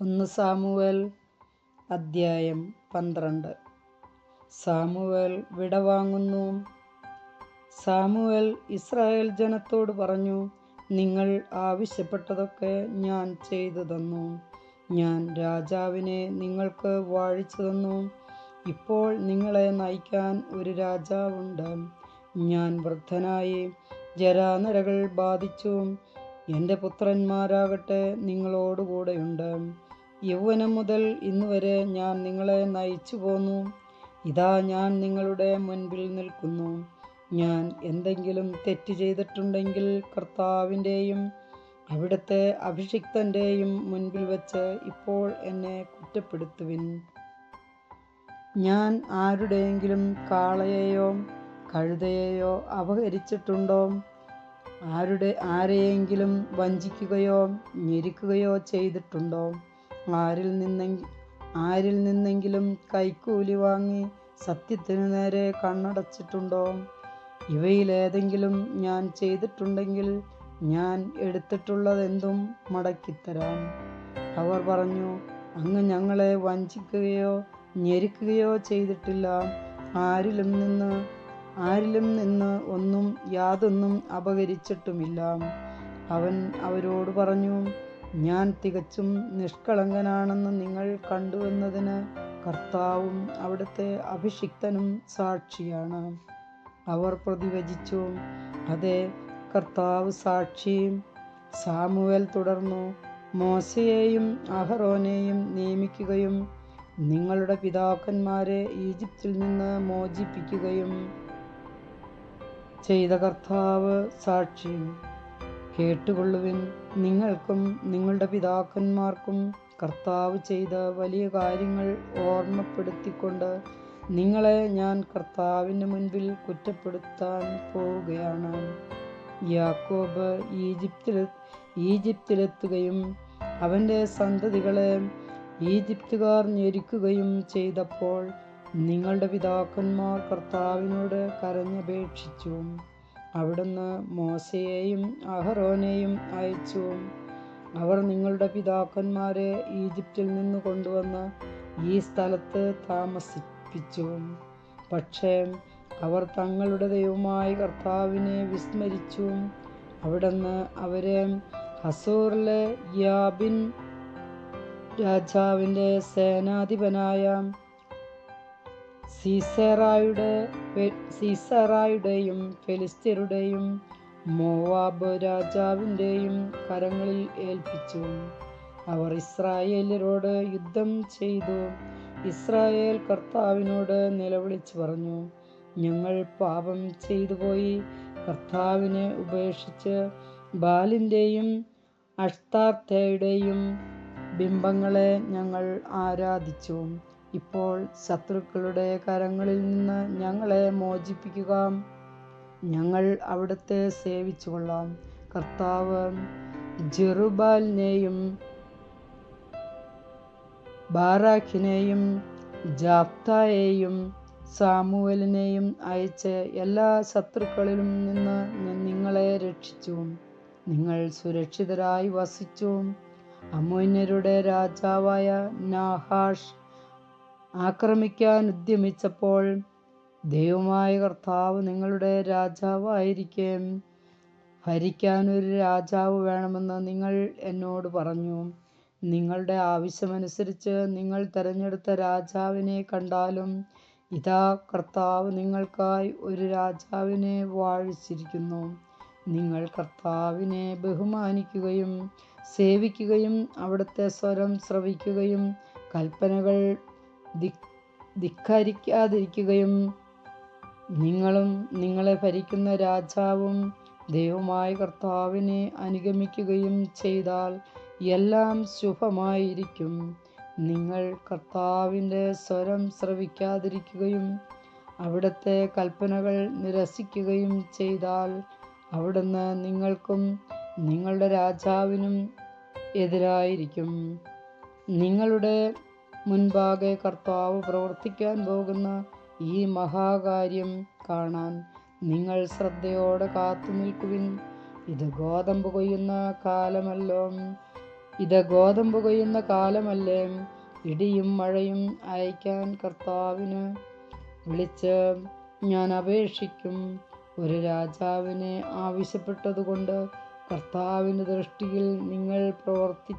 ഒന്ന് സാമുവേൽ അദ്ധ്യായം പന്ത്രണ്ട്. സാമുവേൽ വിടവാങ്ങുന്നു സാമുവേൽ ഇസ്രായേൽ ജനത്തോട് പറഞ്ഞു നിങ്ങൾ ആവശ്യപ്പെട്ടതൊക്കെ ഞാൻ ചെയ്തു തന്നു. ഞാൻ രാജാവിനെ നിങ്ങൾക്ക് വാഴിച്ചു തന്നു. ഇപ്പോൾ നിങ്ങളെ നയിക്കാൻ ഒരു രാജാവുണ്ട്. ഞാൻ വൃദ്ധനായി ജരാനരകൾ ബാധിച്ചു. എന്റെ പുത്രന്മാരാകട്ടെ നിങ്ങളോടുകൂടെയുണ്ട്. യൗവനം മുതൽ ഇന്നുവരെ ഞാൻ നിങ്ങളെ നയിച്ചു പോന്നു. ഇതാ ഞാൻ നിങ്ങളുടെ മുൻപിൽ നിൽക്കുന്നു. ഞാൻ എന്തെങ്കിലും തെറ്റ് ചെയ്തിട്ടുണ്ടെങ്കിൽ കർത്താവിന്റെയും അവിടുത്തെ അഭിഷിക്തന്റെയും മുൻപിൽ വച്ച് ഇപ്പോൾ എന്നെ കുറ്റപ്പെടുത്തുവിൻ. ഞാൻ ആരുടെയെങ്കിലും കാളയെയോ കഴുതയെയോ അപഹരിച്ചിട്ടുണ്ടോ? ആരുടെ ആരെയെങ്കിലും വഞ്ചിക്കുകയോ ഞെരുക്കുകയോ ചെയ്തിട്ടുണ്ടോ? ആരിൽ നിന്നെങ്കിൽ ആരിൽ നിന്നെങ്കിലും കൈക്കൂലി വാങ്ങി സത്യത്തിനു നേരെ കണ്ണടച്ചിട്ടുണ്ടോ? ഇവയിലേതെങ്കിലും ഞാൻ ചെയ്തിട്ടുണ്ടെങ്കിൽ ഞാൻ എടുത്തിട്ടുള്ളതെന്തും മടക്കിത്തരാം. അവർ പറഞ്ഞു അങ്ങ് ഞങ്ങളെ വഞ്ചിക്കുകയോ ഞെരുക്കുകയോ ചെയ്തിട്ടില്ല. ആരിലും നിന്ന് ആരിലും നിന്ന് ഒന്നും യാതൊന്നും അപകരിച്ചിട്ടുമില്ല. അവൻ അവരോട് പറഞ്ഞു ഞാൻ തികച്ചും നിഷ്കളങ്കനാണെന്ന് നിങ്ങൾ കണ്ടുവെന്നതിന് കർത്താവും അവിടുത്തെ അഭിഷിക്തനും സാക്ഷിയാണ്. അവർ പ്രതിവചിച്ചു അതെ കർത്താവ് സാക്ഷി. സാമുവേൽ തുടർന്നു മോശയെയും അഹറോനെയും നിയമിക്കുകയും നിങ്ങളുടെ പിതാക്കന്മാരെ ഈജിപ്തിൽ നിന്ന് മോചിപ്പിക്കുകയും ചെയ്ത കർത്താവ് സാക്ഷി. കേട്ടുകൊള്ളുവിൻ നിങ്ങൾക്കും നിങ്ങളുടെ പിതാക്കന്മാർക്കും കർത്താവ് ചെയ്ത വലിയ കാര്യങ്ങൾ ഓർമ്മപ്പെടുത്തിക്കൊണ്ട് നിങ്ങളെ ഞാൻ കർത്താവിന്റെ മുൻപിൽ കുറ്റപ്പെടുത്താൻ പോവുകയാണ്. യാക്കോബ് ഈജിപ്തിൽ ഈജിപ്തിലെത്തുകയും അവന്റെ സന്തതികളെ ഈജിപ്തുകാർ ഞെരുക്കുകയും ചെയ്തപ്പോൾ നിങ്ങളുടെ പിതാക്കന്മാർ കർത്താവിനോട് കരഞ്ഞപേക്ഷിച്ചു. അവിടുന്ന് മോശയെയും അഹറോനെയും അയച്ചു. അവർ നിങ്ങളുടെ പിതാക്കന്മാരെ ഈജിപ്തിൽ നിന്ന് കൊണ്ടുവന്ന് ഈ സ്ഥലത്ത് താമസിപ്പിച്ചു. പക്ഷേ അവർ തങ്ങളുടെ ദൈവമായി കർത്താവിനെ വിസ്മരിച്ചു. അവിടുന്ന് അവരെ ഹസൂറിലെ യാബിൻ രാജാവിന്റെ സേനാധിപനായ സീസറായുടെ സീസറായുടെയും ഫെലിസ്തീരുടെയും മോവാബ് രാജാവിന്റെയും കരങ്ങളിൽ ഏൽപ്പിച്ചു. അവർ ഇസ്രായേലരോട് യുദ്ധം ചെയ്തു. ഇസ്രായേൽ കർത്താവിനോട് നിലവിളിച്ചു പറഞ്ഞു ഞങ്ങൾ പാപം ചെയ്തു പോയി കർത്താവിനെ ഉപേക്ഷിച്ച് ബാലിന്റെയും അഷ്താർത്ഥയുടെയും ബിംബങ്ങളെ ഞങ്ങൾ ആരാധിച്ചു. ഇപ്പോൾ ശത്രുക്കളുടെ കരങ്ങളിൽ നിന്ന് ഞങ്ങളെ മോചിപ്പിക്കുക. ഞങ്ങൾ അവിടുത്തെ സേവിച്ചു കൊള്ളാം കർത്താവ് ജെറുബാലിനെയും ബാറാഖിനെയും ജാഫ്തായെയും സാമുവലിനെയും അയച്ച് എല്ലാ ശത്രുക്കളിലും നിന്ന് നിങ്ങളെ രക്ഷിച്ചു. നിങ്ങൾ സുരക്ഷിതരായി വസിച്ചു. അമോന്യരുടെ രാജാവായ നാഹാഷ് ആക്രമിക്കാൻ ഉദ്യമിച്ചപ്പോൾ ദൈവമായ കർത്താവ് നിങ്ങളുടെ രാജാവായിരിക്കും. ഭരിക്കാൻ ഒരു രാജാവ് വേണമെന്ന് നിങ്ങൾ എന്നോട് പറഞ്ഞു. നിങ്ങളുടെ ആവശ്യമനുസരിച്ച് നിങ്ങൾ തിരഞ്ഞെടുത്ത രാജാവിനെ കണ്ടാലും ഇതാ കർത്താവ് നിങ്ങൾക്കായി ഒരു രാജാവിനെ വാഴിച്ചിരിക്കുന്നു. നിങ്ങൾ കർത്താവിനെ ബഹുമാനിക്കുകയും സേവിക്കുകയും അവിടുത്തെ സ്വരം ശ്രവിക്കുകയും കൽപ്പനകൾ ധിക്കരിക്കാതിരിക്കുകയും നിങ്ങളും നിങ്ങളെ ഭരിക്കുന്ന രാജാവും ദൈവമായ കർത്താവിനെ അനുഗമിക്കുകയും ചെയ്താൽ എല്ലാം ശുഭമായിരിക്കും. നിങ്ങൾ കർത്താവിന്റെ സ്വരം ശ്രവിക്കാതിരിക്കുകയും അവിടുത്തെ കൽപ്പനകൾ നിരസിക്കുകയും ചെയ്താൽ അവിടുന്ന് നിങ്ങൾക്കും നിങ്ങളുടെ രാജാവിനും എതിരായിരിക്കും. നിങ്ങളുടെ മുൻപാകെ കർത്താവ് പ്രവർത്തിക്കാൻ പോകുന്ന ഈ മഹാകാര്യം കാണാൻ നിങ്ങൾ ശ്രദ്ധയോടെ കാത്തു നിൽക്കുവിൻ. ഇത് ഗോതമ്പ് കൊയ്യുന്ന കാലമല്ലോ. ഇത് ഗോതമ്പ് കൊയ്യുന്ന കാലമല്ലേ. ഇടിയും മഴയും അയക്കാൻ കർത്താവിന് വിളിച്ച് ഞാൻ അപേക്ഷിക്കും. ഒരു രാജാവിനെ ആവശ്യപ്പെട്ടതുകൊണ്ട് കർത്താവിന്റെ ദൃഷ്ടിയിൽ നിങ്ങൾ പ്രവർത്തി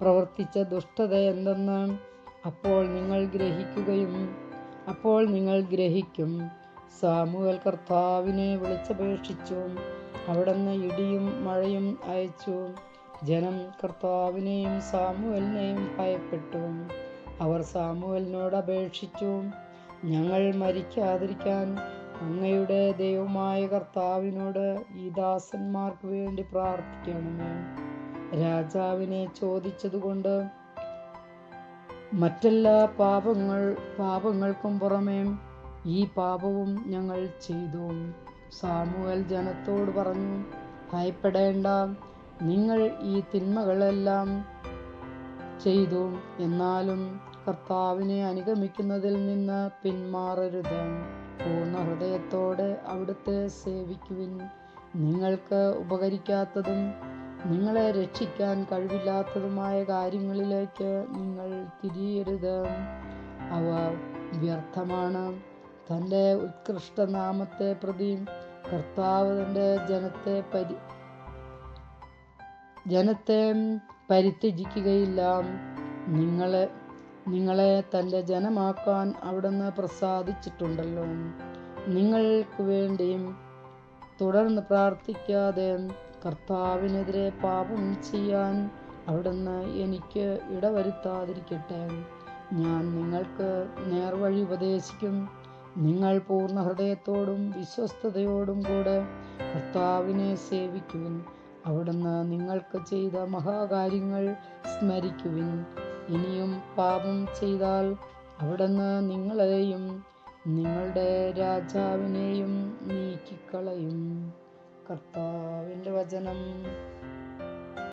പ്രവർത്തിച്ച ദുഷ്ടത എന്തെന്ന് അപ്പോൾ നിങ്ങൾ ഗ്രഹിക്കുകയും അപ്പോൾ നിങ്ങൾ ഗ്രഹിക്കും. സാമുവൽ കർത്താവിനെ വിളിച്ചപേക്ഷിച്ചു അവിടുന്ന് ഇടിയും മഴയും അയച്ചു. ജനം കർത്താവിനെയും സാമുവലിനെയും ഭയപ്പെട്ടു. അവർ സാമുവലിനോട് അപേക്ഷിച്ചു ഞങ്ങൾ മരിക്കാതിരിക്കാൻ അങ്ങയുടെ ദൈവമായ കർത്താവിനോട് ഈ ദാസന്മാർക്ക് വേണ്ടി പ്രാർത്ഥിക്കണമേ. രാജാവിനെ ചോദിച്ചതുകൊണ്ട് മറ്റെല്ലാ പാപങ്ങൾ പാപങ്ങൾക്കും പുറമേ ഈ പാപവും ഞങ്ങൾ ചെയ്തു. സാമുവൽ ജനത്തോട് പറഞ്ഞു ഭയപ്പെടേണ്ട. നിങ്ങൾ ഈ തിന്മകളെല്ലാം ചെയ്തു. എന്നാലും കർത്താവിനെ അനുഗമിക്കുന്നതിൽ നിന്ന് പിന്മാറരുത്. പൂർണ ഹൃദയത്തോടെ അവിടുത്തെ സേവിക്കുവിൻ. നിങ്ങൾക്ക് ഉപകരിക്കാത്തതും നിങ്ങളെ രക്ഷിക്കാൻ കഴിവില്ലാത്തതുമായ കാര്യങ്ങളിലേക്ക് നിങ്ങൾ തിരിയരുത്. അവ വ്യർത്ഥമാണ്. തന്റെ ഉത്കൃഷ്ട നാമത്തെ പ്രതി കർത്താവ് തന്റെ ജനത്തെ പരി ജനത്തെ പരിത്യജിക്കുകയില്ല. നിങ്ങളെ നിങ്ങളെ തന്റെ ജനമാക്കാൻ അവിടുന്ന് പ്രസാദിച്ചിട്ടുണ്ടല്ലോ. നിങ്ങൾക്ക് വേണ്ടിയും തുടർന്ന് പ്രാർത്ഥിക്കാതെ കർത്താവിനെതിരെ പാപം ചെയ്യാൻ അവിടുന്ന് എനിക്ക് ഇടവരുത്താതിരിക്കട്ടെ. ഞാൻ നിങ്ങൾക്ക് നേർവഴി ഉപദേശിക്കും. നിങ്ങൾ പൂർണ ഹൃദയത്തോടും വിശ്വസ്തയോടും കൂടെ കർത്താവിനെ സേവിക്കുവിൻ. അവിടുന്ന് നിങ്ങൾക്ക് ചെയ്ത മഹാകാര്യങ്ങൾ സ്മരിക്കുവിൻ. ഇനിയും പാപം ചെയ്താൽ അവിടുന്ന് നിങ്ങളെയും നിങ്ങളുടെ രാജാവിനെയും നീക്കിക്കളയും. കർത്താവിന്റെ വചനം.